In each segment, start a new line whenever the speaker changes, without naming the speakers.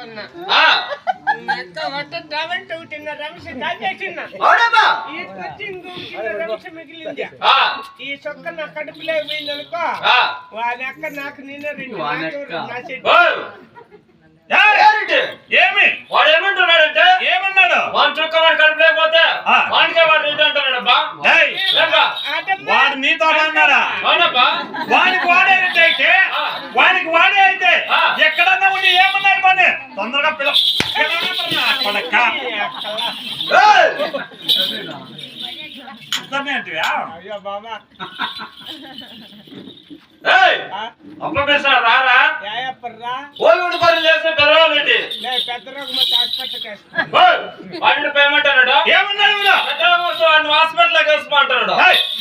కొన్నా. మెక్క వట్ట దావంటే ఒకటిన్న రమేష్ దాచేసిన ఈ వచ్చి ఇంకొక రమేష్ మిగిలింది. ఈ చొక్క నా కడుపులో పోయింది అనుకో
ఆ.
వాని అక్క నాకు నిన్న రెండు. నా చెట్టు?
ఏమి?
వాడు ఏమంటున్నాడంటే
ఏమన్నాడు?
వాడి చుక్క వాడి కడుపు లేకపోతే
ఆ.
వాడికే వాడు రెడ్డి
వాడు నీతో
అవునబ్బా
వానికి వాడే అయితే. వానికి వాడే అయితే. ఎక్కడన్నా ఉండి ఏమన్నాడు పని? తొందరగా పిల్ల కొడక
ఈ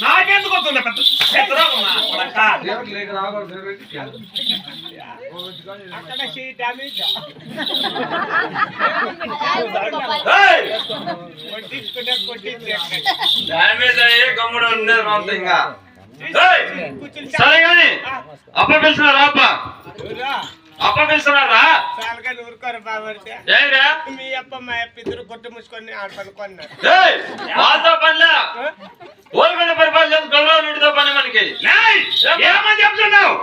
నాకెందుకు వస్తుంది పెద్ద?
అక్కడ సీ డ్యామేజ్.
ఏయ్,
కొట్టించుకునే కొట్టించే
డ్యామేజ్ అయ్యి గమ్ముడు ఉండేది అంత ఇంకా. సరే గాని అప్ప పిలిచినారా అప్ప అప్ప పిలిచినారా
చాలుగా ఊరుకోరు బాబడితే
ఏరా
మీ అప్ప మా అప్ప ఇద్దరు కొట్టు ఆడ పనుకున్నారు
వాళ్ళతో పనిలే. ఓల్గొండ పరిపాలన పని మనకి.
ఏమని చెప్తున్నావు?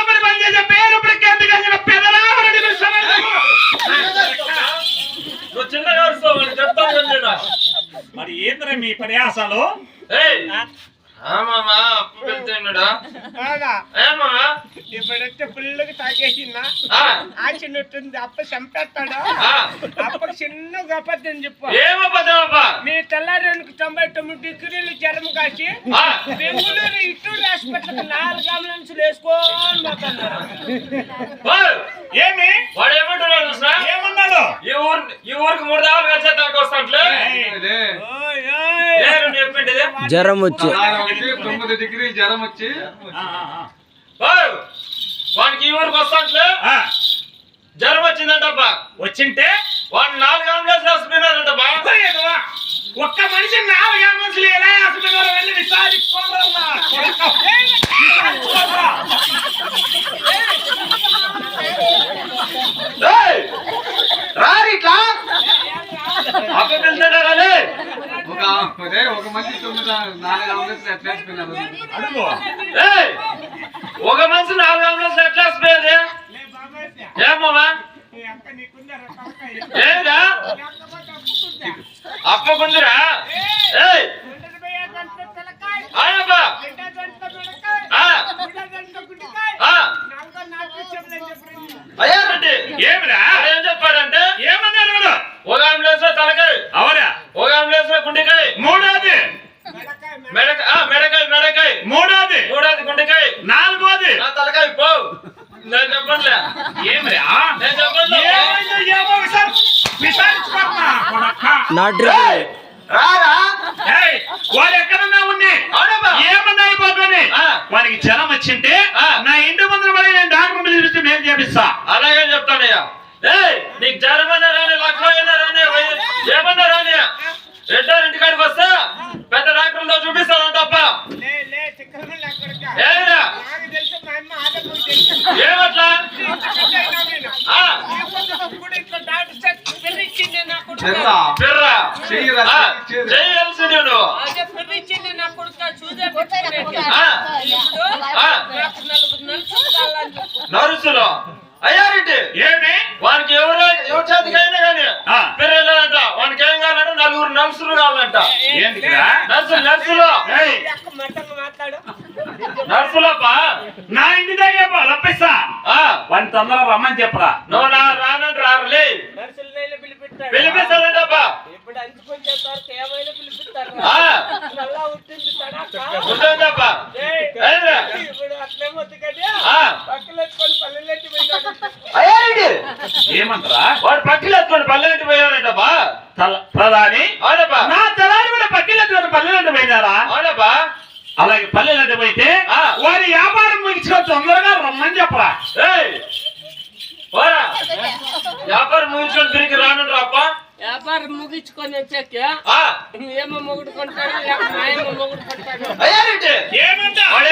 పని పని చేసే పేరు ప్రఖ్యాతి కలిగిన పెదరామరెడ్డి.
నువ్వు వాళ్ళు చెప్తాను
మరి ఏంద్ర మీ ప్రయాసాలు?
ఇప్పుడైతే ఫుల్గా తాగేసిందా?
ఆ,
ఆ చిన్నట్టుంది అప్ప చంపేస్తాడా? చిన్న గొప్పదని చెప్పు.
ఏమబ్బా
మీ తెల్లారికి తొంభై తొమ్మిది డిగ్రీలు జ్వరం కాసి
ఆ.
బెంగళూరు ఇటూరు హాస్పిటల్కి నాలుగు అంబులెన్సులు వేసుకొని పోతున్నారు.
ఏమి?
వాడు ఏమంటున్నాడు చూసినా?
ఏమన్నాడు?
ఈ ఊరు ఈ ఊరికి మూడు దావలు కలిసే దాకా వస్తాంట్లే?
ఓయ్, ఓయ్.
జ్వరం వచ్చి.
తొమ్మిది డిగ్రీ జ్వరం వచ్చి.
వానికి ఈ ఊరికి వస్తాంట్లే?
ఆ,
జ్వరం వచ్చిందంటబ్బా.
వచ్చింటే?
వాడు నాలుగు అంబులెన్స్ వేసుకున్నారంటబ్బా?
ఒక్క మనిషి నాలుగు అంబులెన్స్లు ఎలా ఆసుపత్రిలో వెళ్ళి
కానీ
ఒక అదే ఒక మంచి తొమ్మిది నాలుగు అంబులెన్స్ ఎట్లా వేసుకున్నారు.
అడుగు.
ఏయ్! ఒక మనిషి నాలుగు అంబులెన్స్ ఎట్లా
తలకాయ?
ఏదా
ఈ అక్క పోతే అప్పుకుందా?
అప్పకుందురా ఏయ్
ఉండదు పోయే దాంట్లో తలకాయ,
ఆయనబ్బా
రెండో దాంట్లో మెడకాయ,
ఆ,
మూడో దాంట్లో గుండెకాయ,
ఆ,
నాలుగో నాలుగు చెవులని చెప్పండి.
అయ్యా రెడ్డి
ఏమిరా
ఏం చెప్పాడంటే
ఏమన్నాడు వాడు?
ఒక అంబులెన్స్లో తలకాయ
అవునా
ఒక అంబులెన్స్లో గుండెకాయ
మూడోది
మెడకాయ, మెడ-
మెడక ఆ, మెడకాయ మెడకాయ
మూడోది
మూడోది గుండెకాయ
నాలుగోది
నా తలకాయ పో నేను చెప్పనులే
ఏమిరా
నేను చెప్పనులే
ఏమైందో ఏమో ఒకసారి విచారించుకోమ్మా, కొడకా.
నాటు
ఏయ్! రారా?
ఏయ్, వాడు ఎక్కడన్నా ఉన్ని
అవునమ్మా
ఏమన్నా అయిపోతుంది
ఆ.
వానికి జ్వరం వచ్చింటే
ఆ.
నా ఇంటి ముందర పడి నేను డాక్టర్ పిలిపించి నేను చేపిస్తా.
అలాగే చెప్తానయ్యా. ఏయ్ నీకు జ్వరమైనా రాని లక్ష్మ అయినా రాని ఏమన్నా రాని. రెడ్డారింటి కాడికి వస్తా పెద్ద డాక్టర్లో చూపిస్తాను తప్ప.
లే,
చేయాల్సింది నువ్వు
నా కొడుకు చూసే చెప్పు.
నర్సులు. అయ్యారెడ్డి
ఏమి?
వానికి ఎవరు ఎవరి చేతికి అయినా కానీ
ఆ.
పిల్లలంట వానికి ఏం కావాలంటే నలుగురు నర్సులు కావాలంట. నర్సులు నర్సులు. నర్సులప్పా?
నా ఇంటి దగ్గర రప్పిస్తా
ఆ,
వాడిని తొందరగా రమ్మని చెప్పరా.
నువ్వు నా రానంటే
ఏమంటారా?
వాడు పక్కలు ఎత్తుకొని పల్లెంటి పోయాడంటప్పా
ప్రధాని
అవునప్పా
నా తలారి కూడా పక్కిల పల్లెలంటే పోయినారా?
అవునప్పా
అలాగే పల్లెలంటే పోయితే
ఆ.
వారి వ్యాపారం ముగించుకొని తొందరగా రమ్మని చెప్పరా?
వ్యాపారం ముగించుకొని తిరిగి రానంటారా అప్ప
వ్యాపారం ముగించుకొని వచ్చాక
ఆ,
ఏమో మొగుడు కొంటాడు ఏమో మొగుడు కొంటాడు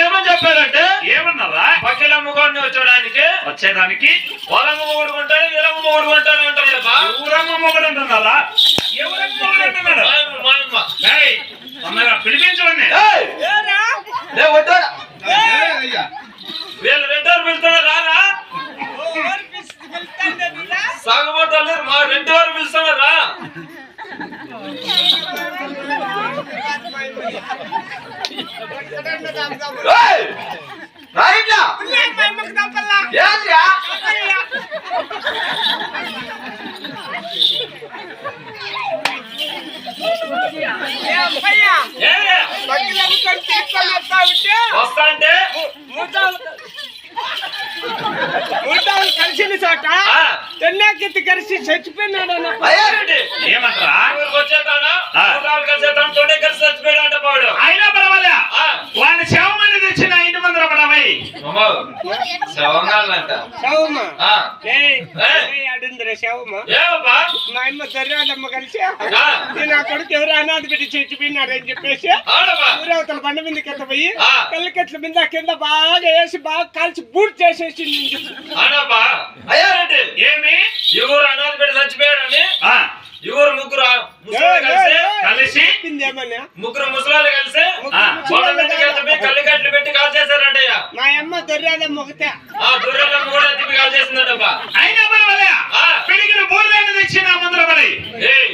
ఏమని చెప్పారంటే?
ఏమన్నారా?
పక్కల అమ్ముకొని వచ్చడానికి
వచ్చేదానికి?
పొలం మొగుడు కొంటాడు ఇరమ్మ మొగుడు కొంటాడు అంటాడు బా.
ఎవరమ్మ మొగడు అంటున్నారా? ఎవరమ్మ మొగడు అంటున్నాడు? పిలిపించండి
ఏయ్, లే, వడ్డోడా.
అయ్యా
వీళ్ళు రెండోరు పిలుస్తున్నారు రారా సాగుబోతాలు మా రెండు వారు పిలుస్తున్నారు రా ఏయ్, రా ఇట్లా. ఏందిరా? ఏమిరా? వస్తా అంటే?
కలిసిన చోట
ఆ,
తెన్నాకెత్తి కలిసి చచ్చిపోయినాడు?
ఏమంటారా?
కలిసేతాడు, తోడే కలిసి చచ్చిపోయాడు అంట పాడు.
అయినా పర్వాలే.
ఆ,
వాడిని శవమని తెచ్చిన ఇంటి ముందర పడవై
అడుందిరా? మా అమ్మ కలిసి నా కొడుకు ఎవరు అనాథ పెట్టి చచ్చిపోయినారని చెప్పేసి. ఊరవతల బండ మీద కింద పోయి. కళ్ళకెట్ల మీద కింద బాగా వేసి బాగా కాల్చి బూట్ చేసేసి?
ఏమి
ఊరు అనాథ పెట్టి ఊరు ముగ్గురు కలిసి ముగ్గురు ముసలాళ్ళు కలిసి కళ్ళు కట్లు పెట్టి కాల్ చేశారంటయ్య.
మా అమ్మ దొర్యాలమ్మ ఒకటే
ఆ దూరంలో కూడా తిప్పి కాల్ చేసిందటబ్బా.
అయినా పర్వాలే.
ఆ.
పిడికిన ముందర పడి
ఏయ్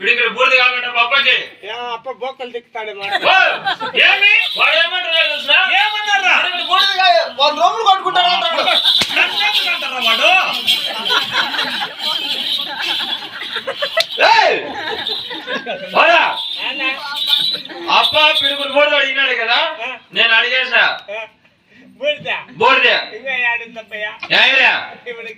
పిడికిడి బూడిద కావాలంట పప్పకి
ఏ, అప్ప బొక్కలు దిక్కుతాడు
ఏమి?
వాడు ఏమంటున్నాడు తెలుసా?
ఏమన్నారా
కాదు, వాళ్ళ రూములు కొట్టుకుంటారు అంటాడు.
నన్నెందుకంటారా వాడు?
ఏయ్! పోరా.
నాన్న,
అప్ప పిడుగులు బూడిద అడిగినాడు కదా నేను అడిగేసిన
ఏ, బూడిద
బూడిద
ఇంకా ఆడిందప్పయ్యా
ఏయ్యా?
ఇప్పుడు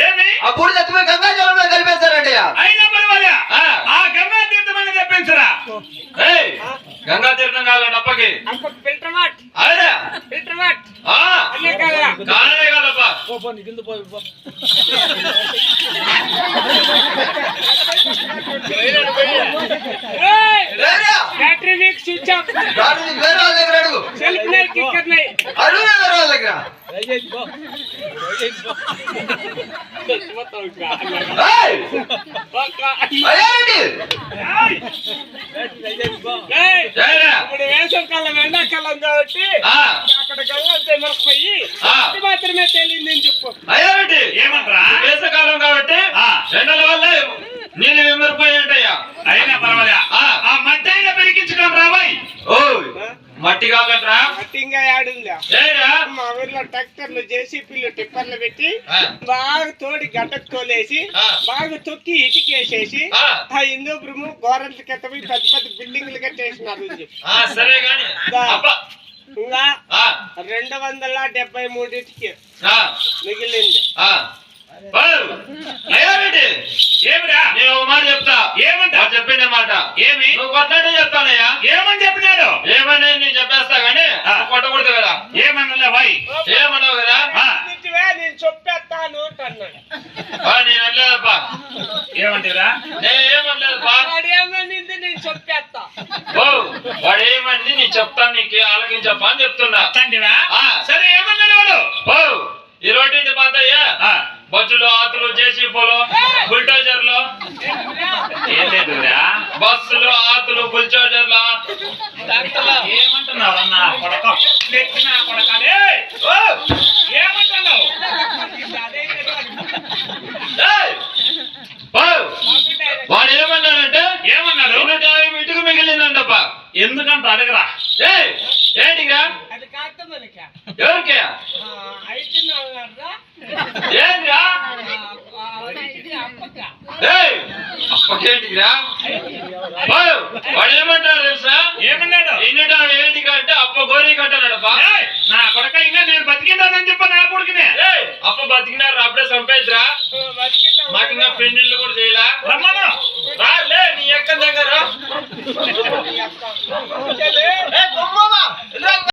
ఏమి?
ఆ బూడిద ఎత్తుపోయి గంగాజలంలో కలిపేశారంటయ్య.
అయినా పర్వాలే.
ఆ.
గంగా తీర్థమని తెప్పించరా?
ఏయ్ గంగా తీర్థం కావాలంట అప్పకి.
అప్ప ఫిల్టర్ వాట్? Filter what?
ఆ
అన్నీ కదా
కాననే కాదప్ప
ఏయ్,
లేరా?
బ్యాటరీ వీక్ స్విచ్ ఆఫ్
దాని నీకు వేరే వాళ్ళ దగ్గర అడుగు
సెల్ఫ్ నై కిక్కర్ నై
అడుగు వేరే వాళ్ళ దగ్గర
చచ్చిపోతావు ఇంకా.
ఏయ్!
ఒక్క.
అయ్యారేంటి
ఏయ్,
లేరా?
వేసవికాలం ఎండాకాలం కాబట్టి
ఆ
అక్కడ గల్లంతే మరకపోయి. ఇది మాత్రమే తెలియదని చెప్పు
అయ్యారేంటి
ఏమంటారా
వేసవకాలం కాబట్టి. ఎండల వల్ల నీళ్ళు విమరిపోయాయంటయ్యా
అయినా పర్వాలే
ఆ.
ఆ మట్టి అయినా పెరిగించుకొని రావాయి
ఓ మట్టి కావాలంటరా
మట్టింగా యాడుందా
ఏరా
మా ఊర్లో ట్రాక్టర్లు జేసీపీలు టిప్పర్లు పెట్టి. బాగా తోడి గడ్డకు తోలేసి. బాగా తొక్కి ఇటుకేసేసి
ఆ.
ఆ హిందూపురము గోరంట్ల కెత్తపోయి పెద్ద పెద్ద బిల్డింగ్లు కట్టేసినారు ఇంకా రెండు వందల డెబ్బై మూడింటికి మిగిలింది.
ఏమిరా?
నేను ఒక మాట చెప్తా.
ఏమంట?
చెప్పిన మాట.
ఏమి?
నువ్వు చెప్తానయ్యా.
ఏమని చెప్పినాడు?
ఏమని నేను చెప్పేస్తా గానీ
ఆ.
నువ్వు కొట్టకూడదు కదా.
ఏమన్నలే వాయి.
ఏమన్నావు కదా?
నేను చెప్పేస్తాను
నేను అనలేదప్పా.
ఏమంటారా?
నేను ఏమనలేదప్పా?
నేను చెప్పేస్తా.
ఓ వాడు ఏమని నేను చెప్తాను నీకు ఆలకించప్పా అని చెప్తున్నా.
సరే ఏమన్నాడు వాడు
ఓ ఈ రోడ్డు పాతయ్యా
ఆ.
బొచ్చులు బుల్డోజర్లు బస్సులు ఆతులు బుల్డోజర్లు
ఏమంటున్నావు అన్న? కొడక. నెత్తిన కొడకలే.
ఓ,
ఏమంటున్నావు?
అదే కదా.
ఏయ్! ఓ, వాడు ఏమన్నాడంటే
ఏమన్నాడు?
ఇటుకు మిగిలిందంటప్ప.
ఎందుకంట అడగరా?
ఏయ్! ఏంటిగా? ఎవరికి?
అయితే అన్నారా
ఏంటిరా
ఇది అప్పక
ఏయ్ అప్పకేంటిరా వాడు ఏమంటాడు తెలుసా?
ఏమన్నాడు?
ఎన్నిట ఏంటి అంటే అప్ప గోరీ కట్టాడప్ప
ఏయ్, నా కొడక ఇంకా నేను బతికిందానని చెప్ప నా కొడుకునే.
ఏయ్! అప్ప బతికినారు అప్పుడే చంపేద్రా మాకు ఇంకా పెళ్ళిళ్ళు కూడా చేయలా.
రమ్మను.